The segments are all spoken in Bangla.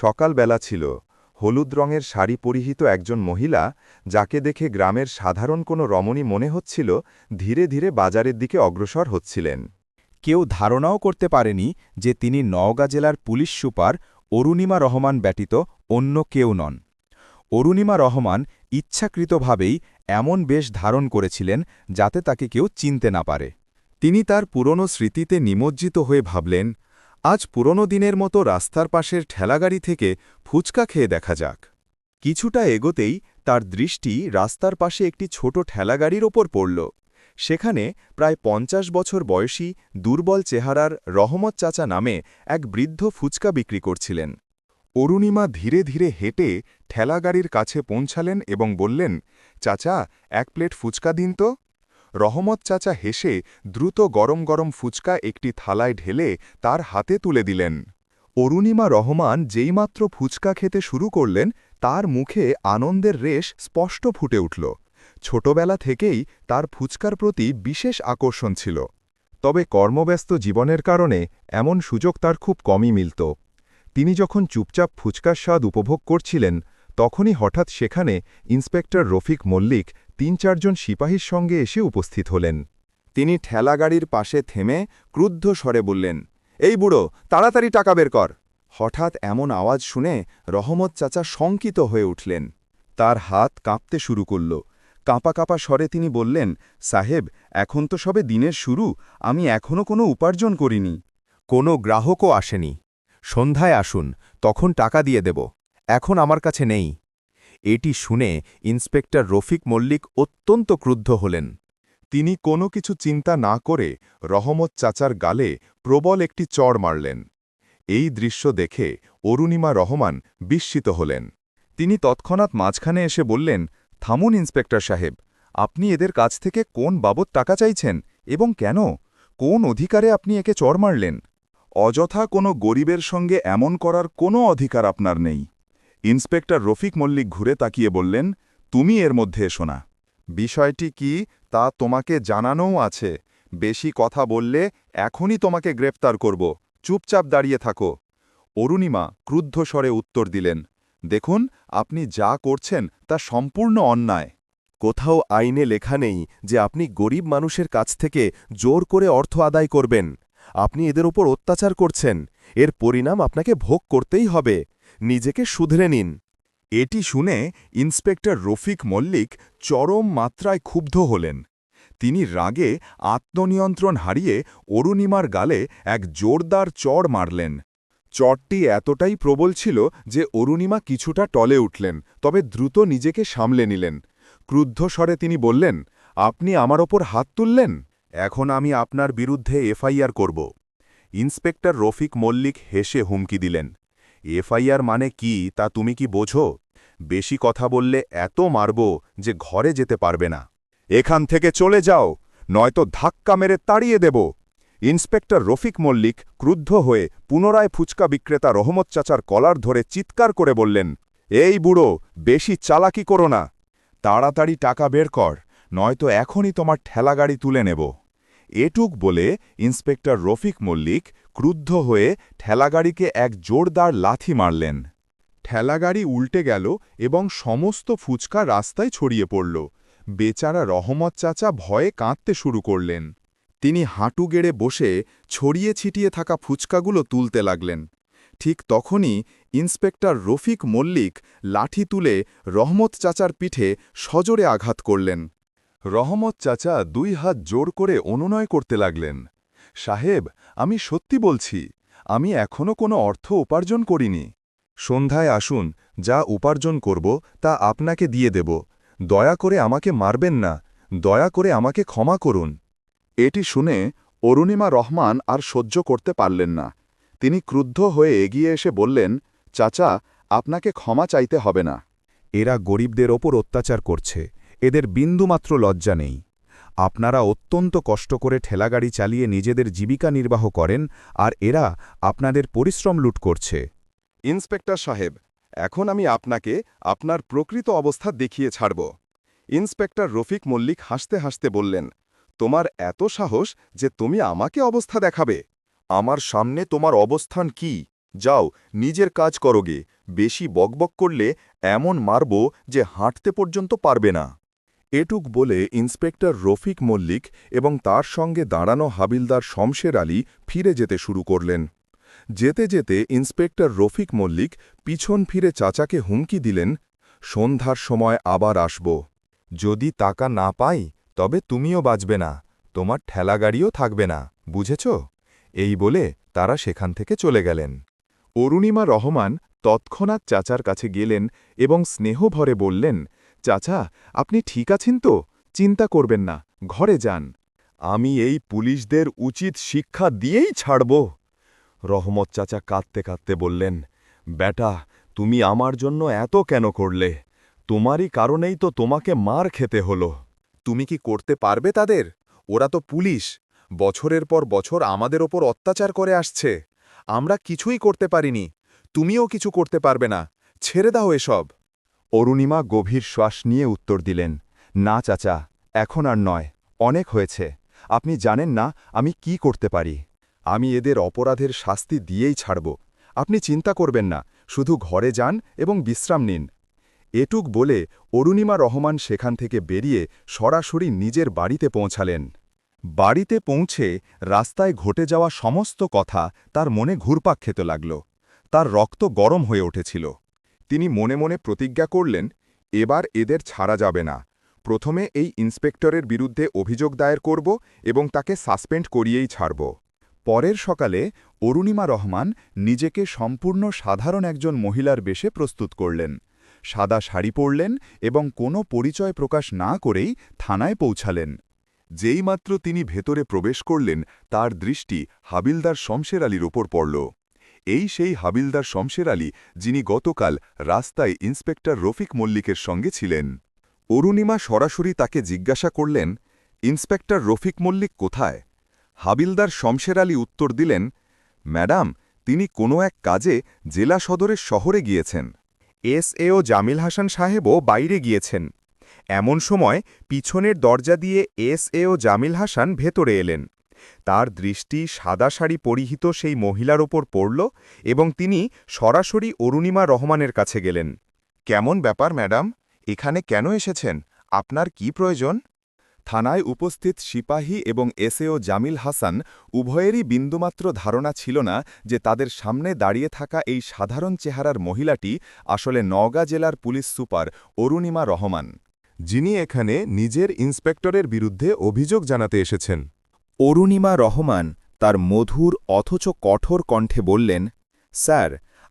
সকালবেলা ছিল। হলুদ রঙের শাড়ি পরিহিত একজন মহিলা, যাকে দেখে গ্রামের সাধারণ কোনো রমণী মনে হচ্ছিল, ধীরে ধীরে বাজারের দিকে অগ্রসর হচ্ছিলেন। কেউ ধারণাও করতে পারেনি যে তিনি নওগাঁ জেলার পুলিশ সুপার অরুণিমা রহমান ব্যতীত অন্য কেউ নন। অরুণিমা রহমান ইচ্ছাকৃতভাবেই এমন বেশ ধারণ করেছিলেন যাতে তাকে কেউ চিনতে না পারে। তিনি তার পুরনো স্মৃতিতে নিমজ্জিত হয়ে ভাবলেন আজ পুরনো দিনের মতো রাস্তার পাশের ঠেলাগাড়ি থেকে ফুচকা খেয়ে দেখা যাক। কিছুটা এগোতেই তার দৃষ্টি রাস্তার পাশে একটি ছোট ঠেলাগাড়ির ওপর পড়ল। সেখানে প্রায় পঞ্চাশ বছর বয়সী দুর্বল চেহারার রহমত চাচা নামে এক বৃদ্ধ ফুচকা বিক্রি করছিলেন। অরুণিমা ধীরে ধীরে হেঁটে ঠেলাগাড়ির কাছে পৌঁছালেন এবং বললেন, চাচা, এক প্লেট ফুচকা দিন তো। রহমত চাচা হেসে দ্রুত গরম গরম ফুচকা একটি থালায় ঢেলে তার হাতে তুলে দিলেন। অরুণিমা রহমান যেইমাত্র ফুচকা খেতে শুরু করলেন, তার মুখে আনন্দের রেশ স্পষ্ট ফুটে উঠল। ছোটবেলা থেকেই তার ফুচকার প্রতি বিশেষ আকর্ষণ ছিল। তবে কর্মব্যস্ত জীবনের কারণে এমন সুযোগ তার খুব কমই মিলত। তিনি যখন চুপচাপ ফুচকার স্বাদ উপভোগ করছিলেন, তখনই হঠাৎ সেখানে ইন্সপেক্টর রফিক মল্লিক তিন চারজন সিপাহীর সঙ্গে এসে উপস্থিত হলেন। তিনি ঠেলাগাড়ির পাশে থেমে ক্রুদ্ধ স্বরে বললেন, এই বুড়ো, তাড়াতাড়ি টাকা বের কর। হঠাৎ এমন আওয়াজ শুনে রহমত চাচা শঙ্কিত হয়ে উঠলেন। তার হাত কাঁপতে শুরু করল। কাঁপা কাঁপা স্বরে তিনি বললেন, সাহেব, এখন তো সবে দিনের শুরু, আমি এখনও কোনো উপার্জন করিনি। কোনো গ্রাহকও আসেনি। সন্ধ্যায় আসুন, তখন টাকা দিয়ে দেব। এখন আমার কাছে নেই। এটি শুনে ইন্সপেক্টর রফিক মল্লিক অত্যন্ত ক্রুদ্ধ হলেন। তিনি কোনো কিছু চিন্তা না করে রহমত চাচার গালে প্রবল একটি চড় মারলেন। এই দৃশ্য দেখে অরুণিমা রহমান বিস্মিত হলেন। তিনি তৎক্ষণাৎ মাঝখানে এসে বললেন, থামুন, ইন্সপেক্টর সাহেব, আপনি এদের কাছ থেকে কোন বাবদ টাকা চাইছেন এবং কেন? কোন অধিকারে আপনি একে চড় মারলেন? অযথা কোনো গরিবের সঙ্গে এমন করার কোনো অধিকার আপনার নেই। ইন্সপেক্টর রফিক মল্লিক ঘুরে তাকিয়ে বললেন, তুমি এর মধ্যে এসো না। বিষয়টি কি তা তোমাকে জানানোও আছে। বেশি কথা বললে এখনই তোমাকে গ্রেফতার করব। চুপচাপ দাঁড়িয়ে থাকো। অরুণিমা ক্রুদ্ধ স্বরে উত্তর দিলেন, দেখুন, আপনি যা করছেন তা সম্পূর্ণ অন্যায়। কোথাও আইনে লেখা নেই যে আপনি গরিব মানুষের কাছ থেকে জোর করে অর্থ আদায় করবেন। আপনি এদের ওপর অত্যাচার করছেন। এর পরিণাম আপনাকে ভোগ করতেই হবে। নিজেকে শুধরে নিন। এটি শুনে ইন্সপেক্টর রফিক মল্লিক চরম মাত্রায় ক্ষুব্ধ হলেন। তিনি রাগে আত্মনিয়ন্ত্রণ হারিয়ে অরুণিমার গালে এক জোরদার চড় মারলেন। চটটি এতটাই প্রবল ছিল যে অরুণিমা কিছুটা টলে উঠলেন, তবে দ্রুত নিজেকে সামলে নিলেন। ক্রুদ্ধ স্বরে তিনি বললেন, আপনি আমার ওপর হাত তুললেন? এখন আমি আপনার বিরুদ্ধে এফআইআর করব। ইন্সপেক্টর রফিক মল্লিক হেসে হুমকি দিলেন। এফআইআর মানে কি, তা তুমি কি বোঝো? বেশি কথা বললে এত মারব যে ঘরে যেতে পারবে না। এখান থেকে চলে যাও, নয়তো ধাক্কা মেরে তাড়িয়ে দেব। ইন্সপেক্টর রফিক মল্লিক ক্রুদ্ধ হয়ে পুনরায় ফুচকা বিক্রেতা রহমত চাচার কলার ধরে চিৎকার করে বললেন, এই বুড়ো, বেশি চালাকি করো না। তাড়াতাড়ি টাকা বের কর, নয়তো এখনই তোমার ঠেলাগাড়ি তুলে নেব। এটুক বলে ইন্সপেক্টর রফিক মল্লিক ক্রুদ্ধ হয়ে ঠেলাগাড়িকে এক জোরদার লাথি মারলেন। ঠেলাগাড়ি উল্টে গেল এবং সমস্ত ফুচকা রাস্তায় ছড়িয়ে পড়ল। বেচারা রহমত চাচা ভয়ে কাঁদতে শুরু করলেন। তিনি হাঁটু গেড়ে বসে ছড়িয়ে ছিটিয়ে থাকা ফুচকাগুলো তুলতে লাগলেন। ঠিক তখনই ইন্সপেক্টর রফিক মল্লিক লাঠি তুলে রহমত চাচার পিঠে সজোরে আঘাত করলেন। রহমত চাচা দুই হাত জোর করে অনুনয় করতে লাগলেন। সাহেব, আমি সত্যি বলছি, আমি এখনও কোনো অর্থ উপার্জন করিনি। সন্ধ্যায় আসুন, যা উপার্জন করব তা আপনাকে দিয়ে দেব। দয়া করে আমাকে মারবেন না, দয়া করে আমাকে ক্ষমা করুন। এটি শুনে অরুণিমা রহমান আর সহ্য করতে পারলেন না। তিনি ক্রুদ্ধ হয়ে এগিয়ে এসে বললেন, চাচা, আপনাকে ক্ষমা চাইতে হবে না। এরা গরিবদের ওপর অত্যাচার করছে। এদের বিন্দুমাত্র লজ্জা নেই। আপনারা অত্যন্ত কষ্ট করে ঠেলাগাড়ি চালিয়ে নিজেদের জীবিকা নির্বাহ করেন আর এরা আপনাদের পরিশ্রম লুট করছে। ইন্সপেক্টর সাহেব, এখন আমি আপনাকে আপনার প্রকৃত অবস্থা দেখিয়ে ছাড়ব। ইন্সপেক্টর রফিক মল্লিক হাসতে হাসতে বললেন, তোমার এত সাহস যে তুমি আমাকে অবস্থা দেখাবে। আমার সামনে তোমার অবস্থান কি? যাও, নিজের কাজ করোগে বেশি বকবক করলে এমন মারব যে হাঁটতে পর্যন্ত পারবে না। এটুক বলে ইন্সপেক্টর রফিক মল্লিক এবং তার সঙ্গে দাঁড়ানো হাবিলদার শমশের আলী ফিরে যেতে শুরু করলেন। যেতে যেতে ইন্সপেক্টর রফিক মল্লিক পিছন ফিরে চাচাকে হুমকি দিলেন, সন্ধ্যার সময় আবার আসব। যদি টাকা না পাই, তবে তুমিও বাঁচবে না, তোমার ঠেলাগাড়িও থাকবে না, বুঝেছ? এই বলে তারা সেখান থেকে চলে গেলেন। অরুণিমা রহমান তৎক্ষণাৎ চাচার কাছে গেলেন এবং স্নেহভরে বললেন চাচা, আপনি ঠিক আছেন তো? চিন্তা করবেন না, ঘরে যান। আমি এই পুলিশদের উচিত শিক্ষা দিয়েই ছাড়ব। রহমত চাচা কাঁদতে কাঁদতে বললেন, বেটা, তুমি আমার জন্য এত কেন করলে? তোমারই কারণেই তো তোমাকে মার খেতে হলো। তুমি কি করতে পারবে তাদের? ওরা তো পুলিশ। বছরের পর বছর আমাদের ওপর অত্যাচার করে আসছে। আমরা কিছুই করতে পারিনি। তুমিও কিছু করতে পারবে না। ছেড়ে দাও এসব। অরুণিমা গভীর শ্বাস নিয়ে উত্তর দিলেন, না, চাচা, এখন আর নয়। অনেক হয়েছে। আপনি জানেন না আমি কি করতে পারি। আমি এদের অপরাধের শাস্তি দিয়েই ছাড়ব। আপনি চিন্তা করবেন না, শুধু ঘরে যান এবং বিশ্রাম নিন। এটুক বলে অরুণিমা রহমান সেখান থেকে বেরিয়ে সরাসরি নিজের বাড়িতে পৌঁছালেন। বাড়িতে পৌঁছে রাস্তায় ঘটে যাওয়া সমস্ত কথা তার মনে ঘুরপাক খেতে লাগল। তার রক্ত গরম হয়ে উঠেছিল। তিনি মনে মনে প্রতিজ্ঞা করলেন, এবার এদের ছাড়া যাবে না। প্রথমে এই ইন্সপেক্টরের বিরুদ্ধে অভিযোগ দায়ের করব এবং তাকে সাসপেন্ড করিয়েই ছাড়ব। পরের সকালে অরুণিমা রহমান নিজেকে সম্পূর্ণ সাধারণ একজন মহিলার বেশে প্রস্তুত করলেন। সাদা শাড়ি পরলেন এবং কোনো পরিচয় প্রকাশ না করেই থানায় পৌঁছালেন। যেইমাত্র তিনি ভেতরে প্রবেশ করলেন, তার দৃষ্টি হাবিলদার শমশের আলীর ওপর পড়ল। এই সেই হাবিলদার শমশের আলী, যিনি গতকাল রাস্তায় ইন্সপেক্টর রফিক মল্লিকের সঙ্গে ছিলেন। অরুণিমা সরাসরি তাকে জিজ্ঞাসা করলেন, ইন্সপেক্টর রফিক মল্লিক কোথায়? হাবিলদার শমশের আলী উত্তর দিলেন, ম্যাডাম, তিনি কোনো এক কাজে জেলা সদরের শহরে গিয়েছেন। এস এও জামিল হাসান সাহেবও বাইরে গিয়েছেন। এমন সময় পিছনের দরজা দিয়ে এস এও জামিল হাসান ভেতরে এলেন। তার দৃষ্টি সাদা শাড়ি পরিহিত সেই মহিলার ওপর পড়ল এবং তিনি সরাসরি অরুণিমা রহমানের কাছে গেলেন। কেমন ব্যাপার, ম্যাডাম? এখানে কেন এসেছেন? আপনার কি প্রয়োজন? থানায় উপস্থিত সিপাহী এবং এসএও জামিল হাসান উভয়েরই বিন্দুমাত্র ধারণা ছিল না যে তাদের সামনে দাঁড়িয়ে থাকা এই সাধারণ চেহারার মহিলাটি আসলে নওগাঁ জেলার পুলিশ সুপার অরুণিমা রহমান, যিনি এখানে নিজের ইন্সপেক্টরের বিরুদ্ধে অভিযোগ জানাতে এসেছেন। অরুণিমা রহমান তার মধুর অথচ কঠোর কণ্ঠে বললেন, স্যার,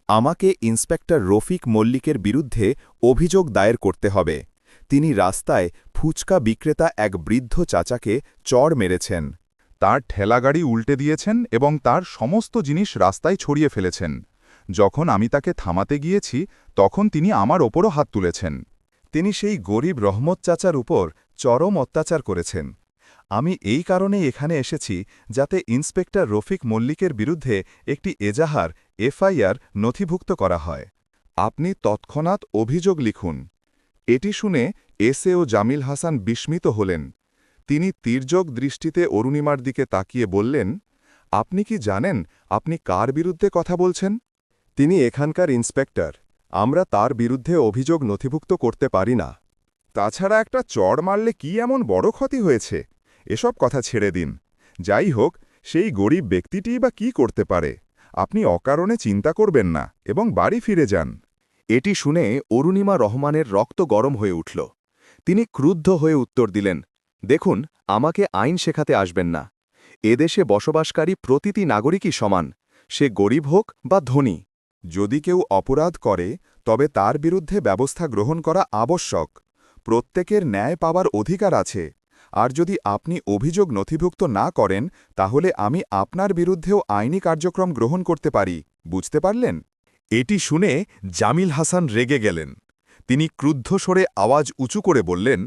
আমাকে ইন্সপেক্টর রফিক মল্লিকের বিরুদ্ধে অভিযোগ দায়ের করতে হবে। তিনি রাস্তায় ফুচকা বিক্রেতা এক বৃদ্ধ চাচাকে চড় মেরেছেন। তার ঠেলাগাড়ি উল্টে দিয়েছেন এবং তার সমস্ত জিনিস রাস্তায় ছড়িয়ে ফেলেছেন। যখন আমি তাকে থামাতে গিয়েছি, তখন তিনি আমার ওপরও হাত তুলেছেন। তিনি সেই গরিব রহমত চাচার উপর চরম অত্যাচার করেছেন। আমি এই কারণেই এখানে এসেছি যাতে ইন্সপেক্টর রফিক মল্লিকের বিরুদ্ধে একটি এজাহার, এফআইআর নথিভুক্ত করা হয়। আপনি তৎক্ষণাৎ অভিযোগ লিখুন। এটি শুনে এসএও জামিল হাসান বিস্মিত হলেন। তিনি তীর্যক দৃষ্টিতে অরুণিমার দিকে তাকিয়ে বললেন, আপনি কি জানেন আপনি কার বিরুদ্ধে কথা বলছেন? তিনি এখানকার ইন্সপেক্টর। আমরা তার বিরুদ্ধে অভিযোগ নথিভুক্ত করতে পারি না। তাছাড়া একটা চড় মারলে কি এমন বড় ক্ষতি হয়েছে? এসব কথা ছেড়ে দিন। যাই হোক, সেই গরিব ব্যক্তিটিই বা কি করতে পারে? আপনি অকারণে চিন্তা করবেন না এবং বাড়ি ফিরে যান। এটি শুনে অরুণিমা রহমানের রক্ত গরম হয়ে উঠল। তিনি ক্রুদ্ধ হয়ে উত্তর দিলেন, দেখুন, আমাকে আইন শেখাতে আসবেন না। এদেশে বসবাসকারী প্রতিটি নাগরিকই সমান। সে গরিব হোক বা ধনী। যদি কেউ অপরাধ করে, তবে তার বিরুদ্ধে ব্যবস্থা গ্রহণ করা আবশ্যক। প্রত্যেকের ন্যায় পাবার অধিকার আছে। আর যদি আপনি অভিযোগ নথিভুক্ত না করেন, তাহলে আমি আপনার বিরুদ্ধেও আইনি কার্যক্রম গ্রহণ করতে পারি, বুঝতে পারলেন? এটি শুনে জামিল হাসান রেগে গেলেন। তিনি ক্রুদ্ধ স্বরে আওয়াজ উঁচু করে বললেন,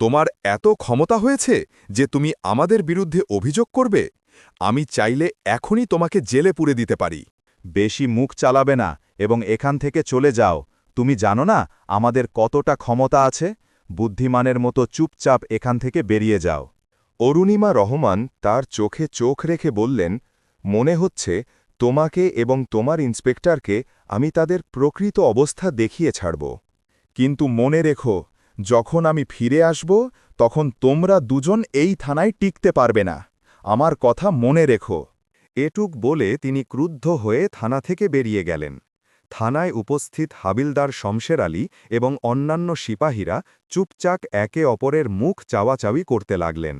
তোমার এত ক্ষমতা হয়েছে যে তুমি আমাদের বিরুদ্ধে অভিযোগ করবে? আমি চাইলে এখনই তোমাকে জেলে পুরে দিতে পারি। বেশি মুখ চালাবে না এবং এখান থেকে চলে যাও। তুমি জানো না আমাদের কতটা ক্ষমতা আছে? বুদ্ধিমানের মতো চুপচাপ এখান থেকে বেরিয়ে যাও। অরুণিমা রহমান তার চোখে চোখ রেখে বললেন, মনে হচ্ছে তোমাকে এবং তোমার ইন্সপেক্টরকে আমি তাদের প্রকৃত অবস্থা দেখিয়ে ছাড়ব। কিন্তু মনে রেখো, যখন আমি ফিরে আসব, তখন তোমরা দুজন এই থানায় টিকতে পারবে না। আমার কথা মনে রেখো। এটুক বলে তিনি ক্রুদ্ধ হয়ে থানা থেকে বেরিয়ে গেলেন। থানায় উপস্থিত হাবিলদার শমশের আলী এবং অন্যান্য সিপাহীরা চুপচাক একে অপরের মুখ চাওয়াচাওয়ি করতে লাগলেন।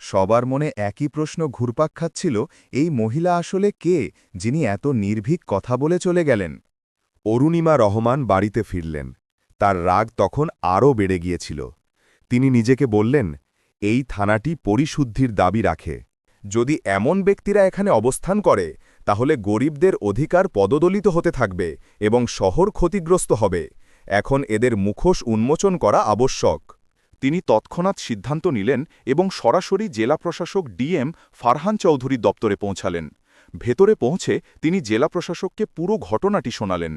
সবার মনে একই প্রশ্ন ঘুরপাক খাচ্ছিল, এই মহিলা আসলে কে, যিনি এত নির্ভীক কথা বলে চলে গেলেন? অরুণিমা রহমান বাড়িতে ফিরলেন। তার রাগ তখন আরও বেড়ে গিয়েছিল। তিনি নিজেকে বললেন, এই থানাটি পরিশুদ্ধির দাবি রাখে। যদি এমন ব্যক্তিরা এখানে অবস্থান করে তাহলে গরিবদের অধিকার পদদলিত হতে থাকবে এবং শহর ক্ষতিগ্রস্ত হবে। এখন এদের মুখোশ উন্মোচন করা আবশ্যক। তিনি তৎক্ষণাৎ সিদ্ধান্ত নিলেন এবং সরাসরি জেলা প্রশাসক ডিএম ফারহান চৌধুরীর দপ্তরে পৌঁছালেন। ভেতরে পৌঁছে তিনি জেলা প্রশাসককে পুরো ঘটনাটি শোনালেন।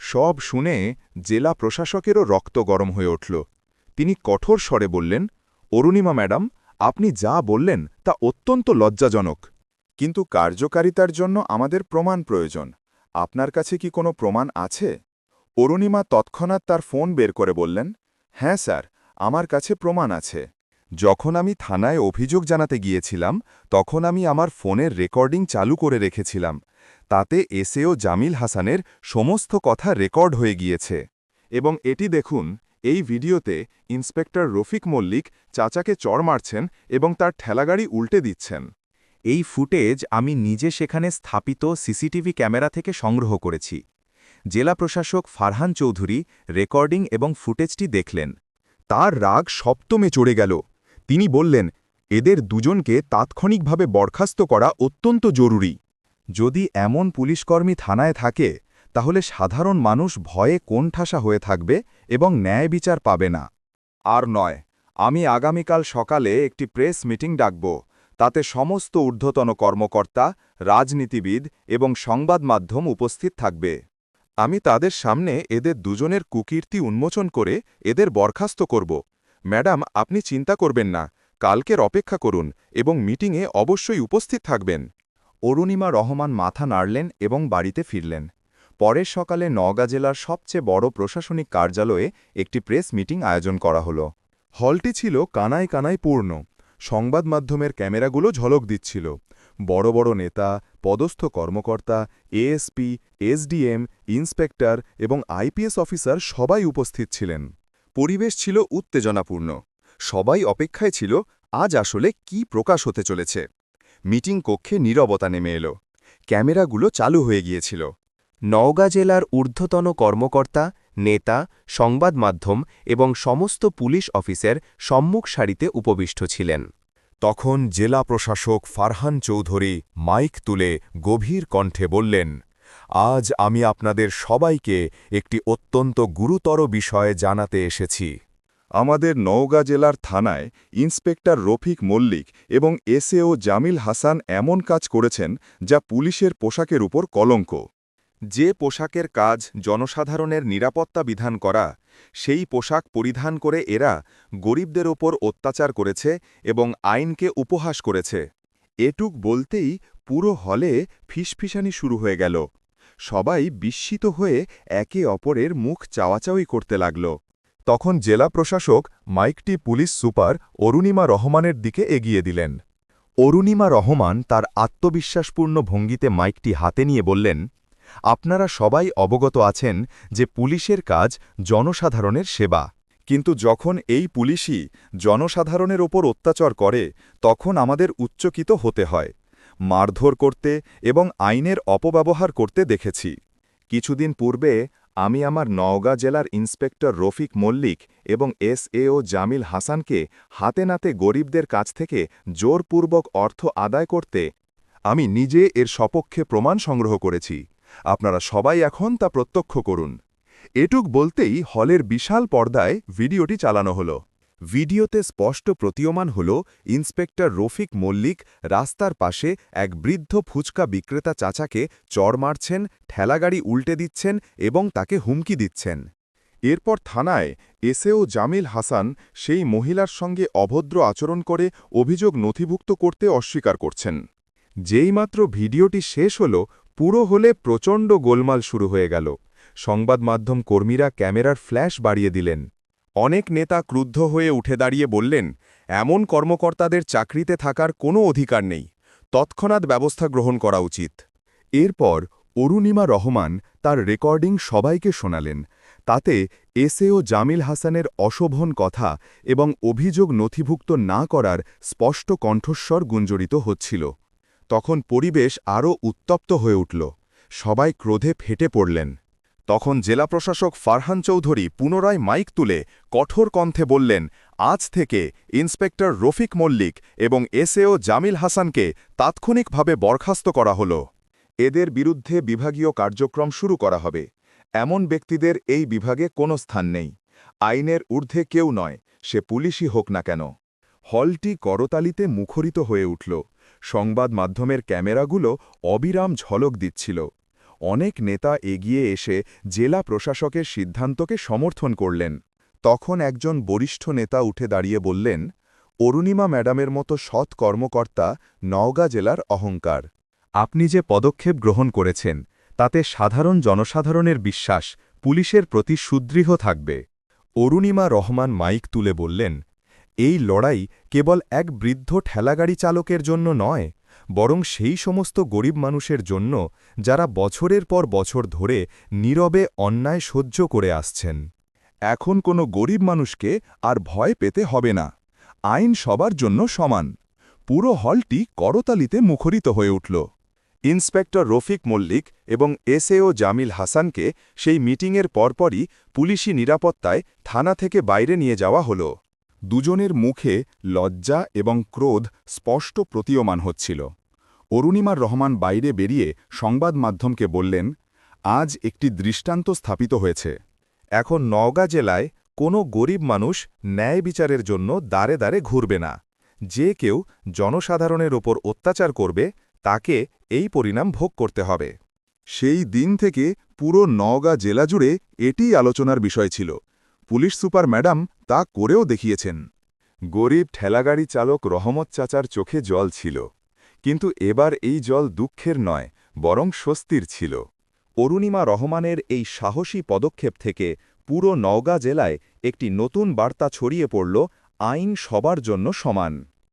সব শুনে জেলা প্রশাসকেরও রক্ত গরম হয়ে উঠল। তিনি কঠোর স্বরে বললেন, অরুণিমা ম্যাডাম, আপনি যা বললেন তা অত্যন্ত লজ্জাজনক। কিন্তু কার্যকারিতার জন্য আমাদের প্রমাণ প্রয়োজন। আপনার কাছে কি কোনো প্রমাণ আছে? অরুণিমা তৎক্ষণাৎ তার ফোন বের করে বললেন হ্যাঁ স্যার, আমার কাছে প্রমাণ আছে। যখন আমি থানায় অভিযোগ জানাতে গিয়েছিলাম, তখন আমি আমার ফোনের রেকর্ডিং চালু করে রেখেছিলাম। তাতে এসএও জামিল হাসানের সমস্ত কথা রেকর্ড হয়ে গিয়েছে। এবং এটি দেখুন, এই ভিডিওতে ইন্সপেক্টর রফিক মল্লিক চাচাকে চড় মারছেন এবং তার ঠেলাগাড়ি উল্টে দিচ্ছেন। এই ফুটেজ আমি নিজে সেখানে স্থাপিত সিসিটিভি ক্যামেরা থেকে সংগ্রহ করেছি। জেলা প্রশাসক ফারহান চৌধুরী রেকর্ডিং এবং ফুটেজটি দেখলেন। তার রাগ সপ্তমে চড়ে গেল। তিনি বললেন, এদের দুজনকে তাৎক্ষণিকভাবে বরখাস্ত করা অত্যন্ত জরুরি। যদি এমন পুলিশকর্মী থানায় থাকে, তাহলে সাধারণ মানুষ ভয়ে কোণঠাসা হয়ে থাকবে এবং ন্যায় বিচার পাবে না। আর নয়, আমি আগামীকাল সকালে একটি প্রেস মিটিং ডাকব। তাতে সমস্ত ঊর্ধ্বতন কর্মকর্তা, রাজনীতিবিদ এবং সংবাদ মাধ্যম উপস্থিত থাকবে। আমি তাদের সামনে এদের দুজনের কুকীর্তি উন্মোচন করে এদের বরখাস্ত করব। ম্যাডাম, আপনি চিন্তা করবেন না, কালকের অপেক্ষা করুন এবং মিটিংয়ে অবশ্যই উপস্থিত থাকবেন। অরুণিমা রহমান মাথা নাড়লেন এবং বাড়িতে ফিরলেন। পরের সকালে নওগাঁ জেলার সবচেয়ে বড় প্রশাসনিক কার্যালয়ে একটি প্রেস মিটিং আয়োজন করা হল। হলটি ছিল কানায় কানায় পূর্ণ। সংবাদ মাধ্যমের ক্যামেরাগুলো ঝলক দিচ্ছিল। বড় বড় নেতা, পদস্থ কর্মকর্তা, এএসপি, এসডিএম, ইন্সপেক্টর এবং আইপিএস অফিসার সবাই উপস্থিত ছিলেন। পরিবেশ ছিল উত্তেজনাপূর্ণ। সবাই অপেক্ষায় ছিল, আজ আসলে কি প্রকাশ হতে চলেছে। মিটিং কক্ষে নীরবতা নেমে এলো। ক্যামেরাগুলো চালু হয়ে গিয়েছিল। নওগাঁ জেলার ঊর্ধ্বতন কর্মকর্তা নেতা, সংবাদ মাধ্যম এবং সমস্ত পুলিশ অফিসের সম্মুখ সারিতে উপবিষ্ট ছিলেন। তখন জেলা প্রশাসক ফারহান চৌধুরী মাইক তুলে গভীর কণ্ঠে বললেন, আজ আমি আপনাদের সবাইকে একটি অত্যন্ত গুরুতর বিষয়ে জানাতে এসেছি। আমাদের নওগাঁ জেলার থানায় ইন্সপেক্টর রফিক মল্লিক এবং এসএও জামিল হাসান এমন কাজ করেছেন যা পুলিশের পোশাকের উপর কলঙ্ক। যে পোশাকের কাজ জনসাধারণের নিরাপত্তা বিধান করা, সেই পোশাক পরিধান করে এরা গরিবদের ওপর অত্যাচার করেছে এবং আইনকে উপহাস করেছে। এটুক বলতেই পুরো হলে ফিসফিসানি শুরু হয়ে গেল। সবাই বিস্মিত হয়ে একে অপরের মুখ চাওয়াচাওয়ি করতে লাগল। তখন জেলা প্রশাসক মাইকটি পুলিশ সুপার অরুণিমা রহমানের দিকে এগিয়ে দিলেন। অরুণিমা রহমান তার আত্মবিশ্বাসপূর্ণ ভঙ্গিতে মাইকটি হাতে নিয়ে বললেন আপনারা সবাই অবগত আছেন যে পুলিশের কাজ জনসাধারণের সেবা। কিন্তু যখন এই পুলিশই জনসাধারণের ওপর অত্যাচার করে, তখন আমাদের উচ্চকিত হতে হয়। মারধর করতে এবং আইনের অপব্যবহার করতে দেখেছি। কিছুদিন পূর্বে আমি আমার নওগাঁ জেলার ইন্সপেক্টর রফিক মল্লিক এবং এস এসএও জামিল হাসানকে হাতে নাতে গরিবদের কাছ থেকে জোরপূর্বক অর্থ আদায় করতে আমি নিজে এর সপক্ষে প্রমাণ সংগ্রহ করেছি। আপনারা সবাই এখন তা প্রত্যক্ষ করুন। এটুক বলতেই হলের বিশাল পর্দায় ভিডিওটি চালানো হল। ভিডিওতে স্পষ্ট প্রতীয়মান হল ইন্সপেক্টর রফিক মল্লিক রাস্তার পাশে এক বৃদ্ধ ফুচকা বিক্রেতা চাচাকে চড় মারছেন, ঠেলাগাড়ি উল্টে দিচ্ছেন এবং তাকে হুমকি দিচ্ছেন। এরপর থানায় এসেও জামিল হাসান সেই মহিলার সঙ্গে অভদ্র আচরণ করে অভিযোগ নথিভুক্ত করতে অস্বীকার করছেন। যেইমাত্র ভিডিওটি শেষ হল পুরো হলে প্রচণ্ড গোলমাল শুরু হয়ে গেল। সংবাদ মাধ্যম কর্মীরা ক্যামেরার ফ্ল্যাশ বাড়িয়ে দিলেন। অনেক নেতা ক্রুদ্ধ হয়ে উঠে দাঁড়িয়ে বললেন, এমন কর্মকর্তাদের চাকরিতে থাকার কোনো অধিকার নেই। তৎক্ষণাৎ ব্যবস্থা গ্রহণ করা উচিত। এরপর অরুণিমা রহমান তার রেকর্ডিং সবাইকে শোনালেন। তাতে এসএও জামিল হাসানের অশোভন কথা এবং অভিযোগ নথিভুক্ত না করার স্পষ্ট কণ্ঠস্বর গুঞ্জরিত হচ্ছিল। তখন পরিবেশ আরও উত্তপ্ত হয়ে উঠল। সবাই ক্রোধে ফেটে পড়লেন। তখন জেলা প্রশাসক ফারহান চৌধুরী পুনরায় মাইক তুলে কঠোর কণ্ঠে বললেন, আজ থেকে ইন্সপেক্টর রফিক মল্লিক এবং এসএও জামিল হাসানকে তাৎক্ষণিকভাবে বরখাস্ত করা হল। এদের বিরুদ্ধে বিভাগীয় কার্যক্রম শুরু করা হবে। এমন ব্যক্তিদের এই বিভাগে কোনো স্থান নেই। আইনের ঊর্ধ্বে কেউ নয়, সে পুলিশই হোক না কেন। হলটি করতালিতে মুখরিত হয়ে উঠল। সংবাদ মাধ্যমের ক্যামেরাগুলো অবিরাম ঝলক দিচ্ছিল। অনেক নেতা এগিয়ে এসে জেলা প্রশাসকের সিদ্ধান্তকে সমর্থন করলেন। তখন একজন বরিষ্ঠ নেতা উঠে দাঁড়িয়ে বললেন, অরুণিমা ম্যাডামের মতো সৎ কর্মকর্তা নওগাঁ জেলার অহংকার। আপনি যে পদক্ষেপ গ্রহণ করেছেন, তাতে সাধারণ জনসাধারণের বিশ্বাস, পুলিশের প্রতি সুদৃঢ় থাকবে। অরুণিমা রহমান মাইক তুলে বললেন এই লড়াই কেবল এক বৃদ্ধ ঠেলাগাড়ি চালকের জন্য নয়, বরং সেই সমস্ত গরিব মানুষের জন্য যারা বছরের পর বছর ধরে নীরবে অন্যায় সহ্য করে আসছেন। এখন কোনো গরিব মানুষকে আর ভয় পেতে হবে না। আইন সবার জন্য সমান। পুরো হলটি করতালিতে মুখরিত হয়ে উঠল। ইন্সপেক্টর রফিক মল্লিক এবং এসএও জামিল হাসানকে সেই মিটিংয়ের পরপরই পুলিশি নিরাপত্তায় থানা থেকে বাইরে নিয়ে যাওয়া হল। দুজনের মুখে লজ্জা এবং ক্রোধ স্পষ্ট প্রতীয়মান হচ্ছিল। অরুণিমার রহমান বাইরে বেরিয়ে সংবাদ মাধ্যমকে বললেন, আজ একটি দৃষ্টান্ত স্থাপিত হয়েছে। এখন নওগাঁ জেলায় কোনো গরিব মানুষ ন্যায় বিচারের জন্য দাঁড়ে দাঁড়ে ঘুরবে না। যে কেউ জনসাধারণের ওপর অত্যাচার করবে, তাকে এই পরিণাম ভোগ করতে হবে। সেই দিন থেকে পুরো নওগাঁ জেলা জুড়ে এটিই আলোচনার বিষয় ছিল। পুলিশ সুপার ম্যাডাম তা করেও দেখিয়েছেন। গরিব ঠেলাগাড়ি চালক রহমত চাচার চোখে জল ছিল। কিন্তু এবার এই জল দুঃখের নয়, বরং স্বস্তির ছিল। অরুণিমা রহমানের এই সাহসী পদক্ষেপ থেকে পুরো নওগাঁ জেলায় একটি নতুন বার্তা ছড়িয়ে পড়ল আইন সবার জন্য সমান।